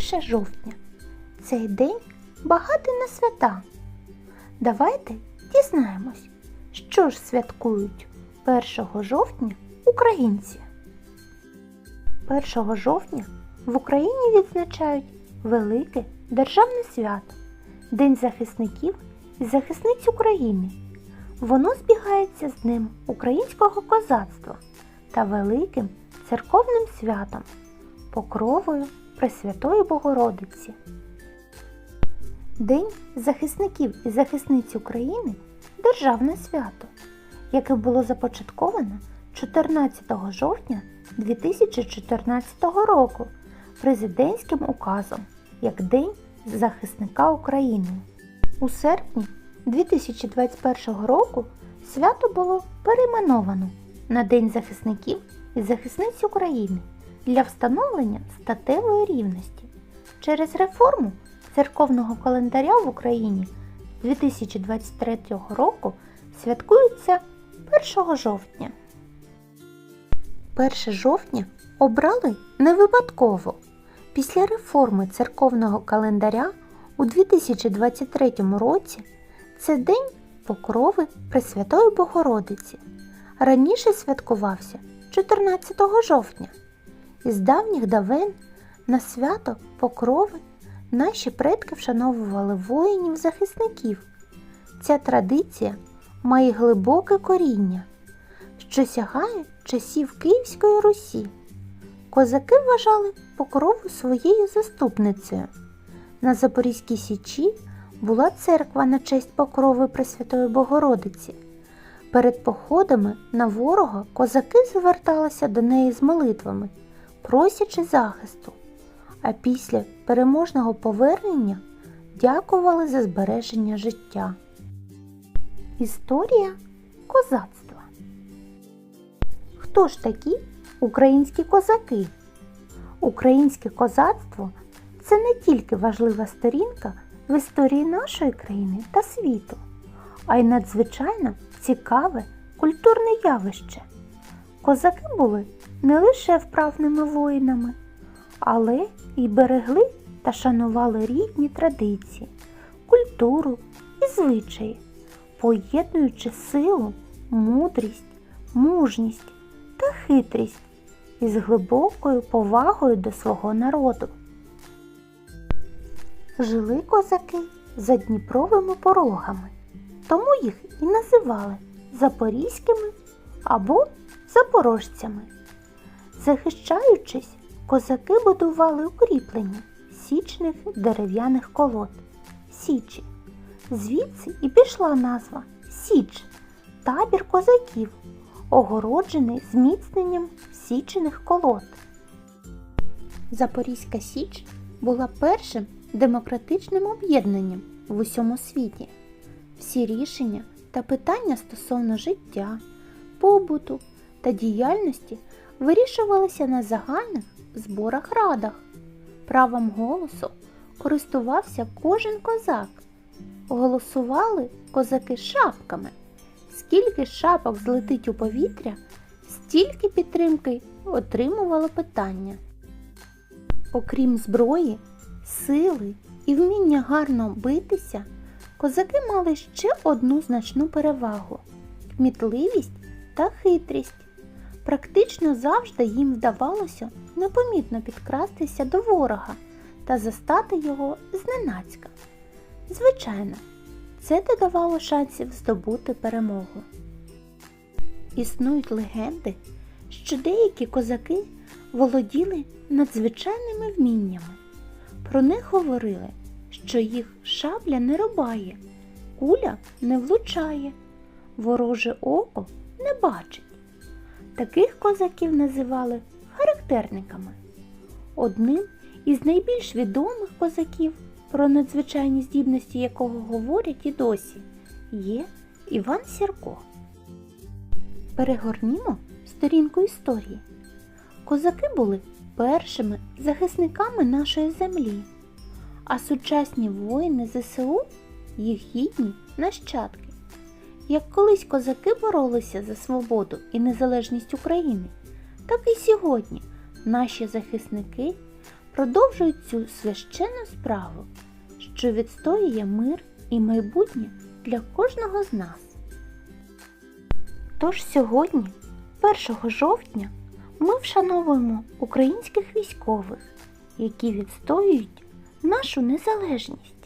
1 жовтня. Цей день багатий на свята. Давайте дізнаємось, що ж святкують 1 жовтня українці. 1 жовтня в Україні відзначають велике державне свято День захисників і захисниць України. Воно збігається з Днем українського козацтва та великим церковним святом Покровою Пресвятої Богородиці. День захисників і захисниць України державне свято, яке було започатковано 14 жовтня 2014 року президентським указом як День захисника України. У серпні 2021 року свято було перейменовано на День захисників і захисниць України для встановлення статевої рівності. Через реформу церковного календаря в Україні 2023 року святкується 1 жовтня. 1 жовтня обрали не випадково. Після реформи церковного календаря у 2023 році це День Покрови Пресвятої Богородиці. Раніше святкувався 14 жовтня. Із давніх давен на свято Покрови наші предки вшановували воїнів-захисників. Ця традиція має глибоке коріння, що сягає часів Київської Русі. Козаки вважали покрову своєю заступницею. На Запорізькій Січі була церква на честь покрови Пресвятої Богородиці. Перед походами на ворога козаки зверталися до неї з молитвами, просячи захисту, а після переможного повернення дякували за збереження життя. Історія козацтва. Хто ж такі українські козаки? Українське козацтво це не тільки важлива сторінка в історії нашої країни та світу, а й надзвичайно цікаве культурне явище. Козаки були не лише вправними воїнами, але й берегли та шанували рідні традиції, культуру і звичаї, поєднуючи силу, мудрість, мужність та хитрість із глибокою повагою до свого народу. Жили козаки за Дніпровими порогами, тому їх і називали запорізькими або запорожцями. Захищаючись, козаки будували укріплення січних дерев'яних колод Січі. Звідси і пішла назва Січ табір козаків, огороджений зміцненням січених колод. Запорізька Січ була першим демократичним об'єднанням в усьому світі. Всі рішення та питання стосовно життя, побуту та діяльності вирішувалися на загальних зборах радах. Правом голосу користувався кожен козак. Голосували козаки шапками. Скільки шапок злетить у повітря, стільки підтримки отримувало питання. Окрім зброї, сили і вміння гарно битися, козаки мали ще одну значну перевагу кмітливість та хитрість. Практично завжди їм вдавалося непомітно підкрастися до ворога та застати його зненацька. Звичайно, це додавало шансів здобути перемогу. Існують легенди, що деякі козаки володіли надзвичайними вміннями. Про них говорили, що їх шабля не рубає, куля не влучає, вороже око не бачить. Таких козаків називали характерниками. Одним із найбільш відомих козаків, про надзвичайні здібності якого говорять і досі, є Іван Сірко. Перегорнімо сторінку історії. Козаки були першими захисниками нашої землі, а сучасні воїни ЗСУ їх гідні нащадки. Як колись козаки боролися за свободу і незалежність України, так і сьогодні наші захисники продовжують цю священну справу, що відстоює мир і майбутнє для кожного з нас. Тож сьогодні, 1 жовтня, ми вшановуємо українських військових, які відстоюють нашу незалежність.